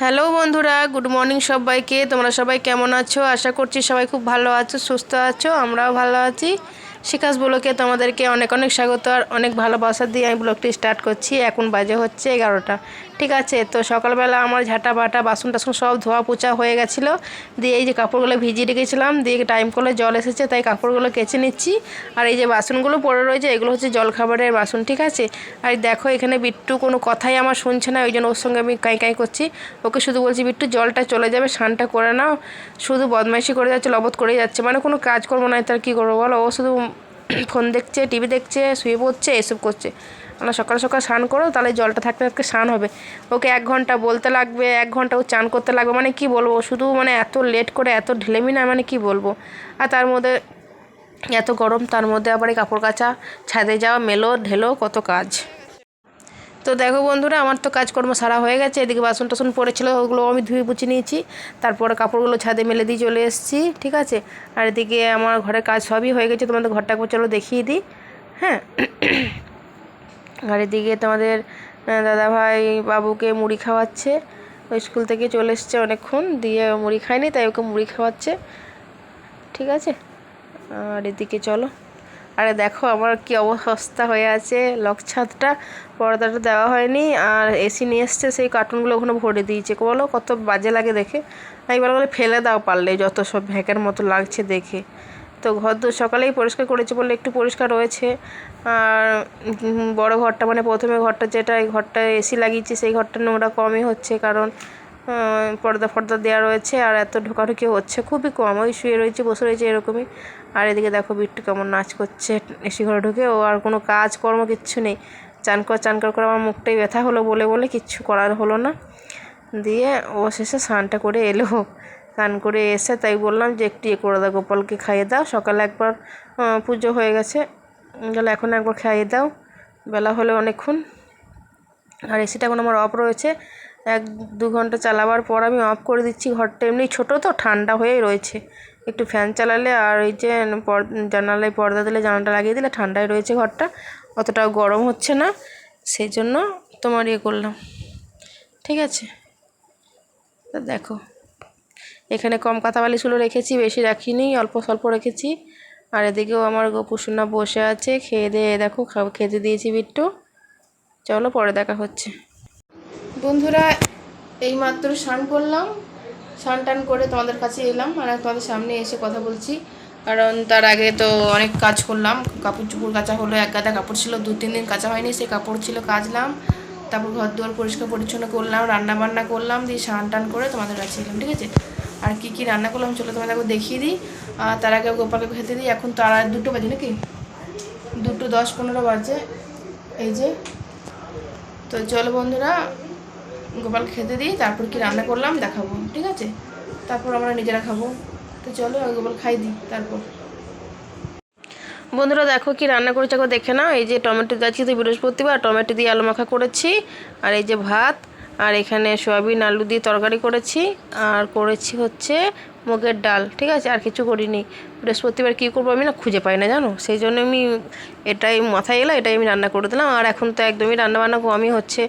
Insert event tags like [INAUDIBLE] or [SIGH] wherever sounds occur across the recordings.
Hello বন্ধুরা, good morning সবাইকে। তোমরা সবাই কেমন আছো? আশা করছি সবাই খুব ভালো আছো, সুস্থ আছো, আমরাও ভালো আছি। শিকাস ব্লকে তোমাদেরকে অনেক অনেক স্বাগত আর অনেক ভালোবাসা দিয়ে আমি ব্লগটি স্টার্ট করছি। এখন বাজে হচ্ছে এগারোটা। ঠিক আছে, তো সকালবেলা আমার ঝাঁটা বাটা, বাসন টাসন সব ধোয়া পোচা হয়ে গেছিল। দিয়ে এই যে কাপড়গুলো ভিজিয়ে রেখেছিলাম, দিয়ে টাইম করলে জল এসেছে, তাই কাপড়গুলো কেচে নিচ্ছি। আর এই যে বাসনগুলো পড়ে রয়েছে, এগুলো হচ্ছে জলখাবারের বাসন, ঠিক আছে? আর দেখো, এখানে বিট্টু কোনো কথাই আমার শুনছে না, ওই জন্য ওর সঙ্গে আমি কাঁই কাঁই করছি। ওকে শুধু বলছি, বিট্টু, জলটা চলে যাবে, স্নানটা করে নাও। শুধু বদমাইশি করে যাচ্ছে লবত করে যাচ্ছে। মানে কোনো কাজ করব না, তার কী করব বলো? ও শুধু ফোন দেখছে, টিভি দেখছে, শুয়ে পড়ছে, এসব করছে। আমরা সকাল সকাল স্নান করো, তাহলে জলটা থাকতে থাকতে স্নান হবে। ওকে এক ঘণ্টা বলতে লাগবে, এক ঘণ্টা ও চান করতে লাগবে মানে কি বলব? শুধু মানে এত লেট করে, এত ঢেলেমি না মানে কি বলব? আর তার মধ্যে এত গরম, তার মধ্যে আবার কাপড় কাচা, ছাদে যাওয়া, মেলো, ঢেলো, কত কাজ। তো দেখো বন্ধুরা, আমার তো কাজকর্ম সারা হয়ে গেছে। এদিকে বাসন টাসন পড়েছিল, ওগুলো আমি ধুয়ে বুঝে নিয়েছি। তারপরে কাপড়গুলো ছাদে মেলে দিয়ে চলে এসেছি, ঠিক আছে? আর এদিকে আমার ঘরের কাজ সবই হয়ে গেছে। তোমাদের ঘরটা একবার চলো দেখিয়ে দিই হ্যাঁ? আর এদিকে তোমাদের দাদাভাই বাবুকে মুড়ি খাওয়াচ্ছে। ওই স্কুল থেকে চলে এসছে অনেকক্ষণ, দিয়ে মুড়ি খায়নি, তাই ওকে মুড়ি খাওয়াচ্ছে, ঠিক আছে? আর এদিকে চলো। আরে দেখো আমার কি অবস্থা হয়ে আছে। লক ছাদটা, পর্দাটা দেওয়া হয়নি। আর এসি নিয়ে এসছে, সেই কার্টুনগুলো ওখানে ভরে দিয়েছে। বলো, কত বাজে লাগে দেখে। আমি বলো বলে ফেলে দাও পারলে, যত সব ভ্যাকের মতো লাগছে দেখে। তো ঘর তো সকালেই পরিষ্কার করেছে বলে একটু পরিষ্কার রয়েছে। আর বড় ঘরটা মানে প্রথমে ঘরটা যেটা, এই ঘরটা এসি লাগিয়েছে, সেই ঘরটা নোংরা কমই হচ্ছে। কারণ পর্দা ফর্দা দেওয়া রয়েছে আর এত ঢোকাঢুকি হচ্ছে। খুবই কম। ওই শুয়ে রয়েছে, বসে রয়েছে এরকমই। আর এদিকে দেখো, বিট্টু কেমন নাচ করছে এসি ঘরে ঢুকে। ও আর কোনো কাজ কর্ম কিচ্ছু নেই। চান কর চান কর করে আমার মুখটাই ব্যথা হলো বলে বলে কিচ্ছু করার হলো না। দিয়ে ও শেষে স্নানটা করে এলো। স্নান করে এসে তাই বললাম যে, একটু করে দাও, গোপালকে খাইয়ে দাও। সকালে একবার পুজো হয়ে গেছে। গেলে এখন একবার খাইয়ে দাও। বেলা হলে অনেকক্ষণ। আর এসিটা এখন আমার অফ রয়েছে। এক দু ঘণ্টা চালাবার পর আমি অফ করে দিচ্ছি। ঘরটা এমনি ছোটো তো, ঠান্ডা হয়েই রয়েছে। একটু ফ্যান চালালে আর ওই যে জানালায় পর্দা দিলে, জানালাটা লাগিয়ে দিলে ঠান্ডায় রয়েছে ঘরটা। অতটাও গরম হচ্ছে না সেই জন্য তোমার ইয়ে করলাম। ঠিক আছে? দেখো। এখানে কম কাঁথা বালিশগুলো রেখেছি, বেশি রাখিনি, অল্প স্বল্প রেখেছি। আর এদিকেও আমার গোপুসোনা বসে আছে, খেয়ে দিয়ে দেখো খেতে দিয়েছি বিট্টু। চলো পরে দেখা হচ্ছে। বন্ধুরা এই মাত্র স্নান করলাম। স্নান টান করে তোমাদের কাছে এলাম আর তোমাদের সামনে এসে কথা বলছি। কারণ তার আগে তো অনেক কাজ করলাম। কাপড় চুপড় কাচা হলো, এক গাদা কাপড় ছিল, দু তিন দিন কাচা হয়নি, সেই কাপড় ছিল কাচলাম। তারপর ঘর দুয়ার পরিষ্কার পরিচ্ছন্ন করলাম রান্না বান্না করলাম, দিয়ে স্নান টান করে তোমাদের কাছে এলাম, ঠিক আছে? আর কি কি রান্না করলাম চলো তোমাদের দেখিয়ে দিই। আর তার আগে গোপালকে খেতে দিই, এখন তার দুটো বাজে নাকি? দুটো দশ পনেরো বাজে। এই যে, তো চলো বন্ধুরা গোপাল খেতে দিই, তারপর কি রান্না করলাম দেখাবো, ঠিক আছে? তারপর আমরা নিজেরা খাব। তো চলো গোপাল খাই দিই, তারপর। বন্ধুরা, দেখো কি রান্না করেছি, একবার দেখে নাও। এই যে টমেটো যাচ্ছি তো বৃহস্পতিবার, টমেটো দিয়ে আলু মাখা করেছি, আর এই যে ভাত, আর এখানে সয়াবিন, আলু দিয়ে তরকারি করেছি, আর করেছি হচ্ছে মুগের ডাল, ঠিক আছে? আর কিছু করিনি। বৃহস্পতিবার কী করব আমি না খুঁজে পাই না, জানো? সেই জন্য আমি এটাই মাথায় এলো এটাই আমি রান্না করে দিলাম, আর এখন তো একদমই রান্নাবান্না কমই হচ্ছে।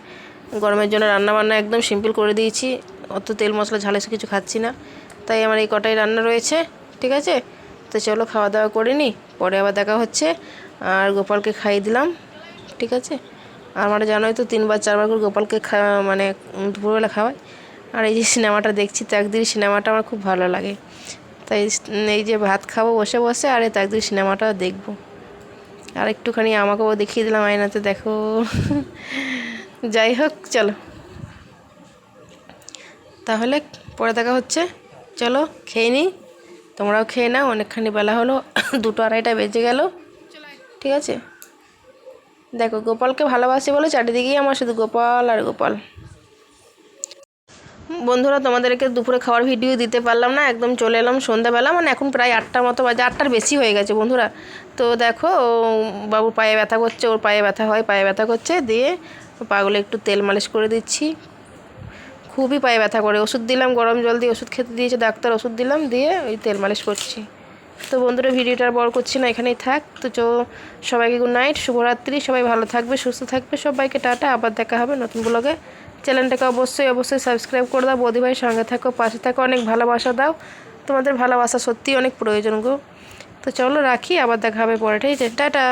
গরমের জন্য রান্নাবান্না একদম সিম্পল করে দিয়েছি। অত তেল মশলা ঝাল এসে কিছু খাচ্ছি না। তাই আমার এই কটাই রান্না রয়েছে, ঠিক আছে? তো চলো খাওয়া দাওয়া করে নিই পরে আবার দেখা হচ্ছে। আর গোপালকে খাইয়ে দিলাম, ঠিক আছে? আর আমার জানোই তো, তিনবার, চারবার করে গোপালকে মানে দুপুরবেলা খাওয়াই। আর এই যে সিনেমাটা দেখছি তাকদির সিনেমাটা আমার খুব ভালো লাগে। তাই এই যে ভাত খাব, বসে বসে, আর এই তাকদির সিনেমাটা দেখব। আর একটুখানি আমাকেও দেখিয়ে দিলাম, আয়নাতে দেখো। যাই হোক, চলো। তাহলে পরে দেখা হচ্ছে। চলো, খেয়ে নিই তোমরাও খেয়ে নাও, অনেকখানি বেলা হলো, [COUGHS] দুটো আড়াইটা বেজে গেল। ঠিক আছে? দেখো, গোপালকে ভালোবাসি বলে চারিদিকেই আমার শুধু গোপাল আর গোপাল। বন্ধুরা, তোমাদেরকে দুপুরে খাওয়ার ভিডিও দিতে পারলাম না, একদম চলে এলাম সন্ধ্যাবেলা মানে এখন প্রায় আটটার মতো বাজে, আটটার বেশি হয়ে গেছে বন্ধুরা। তো দেখো বাবু পায়ে ব্যথা করছে, ওর পায়ে ব্যথা হয়, পায়ে ব্যথা করছে, দিয়ে পাগুলো একটু তেল মালিশ করে দিচ্ছি। খুবই পায়ে ব্যথা করে। ওষুধ দিলাম, গরম জল দিয়ে ওষুধ খেতে দিয়েছে, ডাক্তার ওষুধ দিলাম, দিয়ে ওই তেল মালিশ করছি। তো বন্ধুরা, ভিডিওটা বড় করছি না, এখানেই থাক। তো চো, সবাইকে গুড নাইট শুভরাত্রি, সবাই ভালো থাকবে, সুস্থ থাকবে, সবাইকে টাটা, আবার দেখা হবে নতুন ব্লগে চ্যানেলটাকে অবশ্যই অবশ্যই সাবস্ক্রাইব করে দাও, বৌদি ভাই সঙ্গে থাকো, পাশে থাকো, অনেক ভালোবাসা দাও। তোমাদের ভালোবাসা সত্যিই অনেক প্রয়োজন গো। তো চলো রাখি, আবার দেখা হবে পরে ঠিক আছে টাটা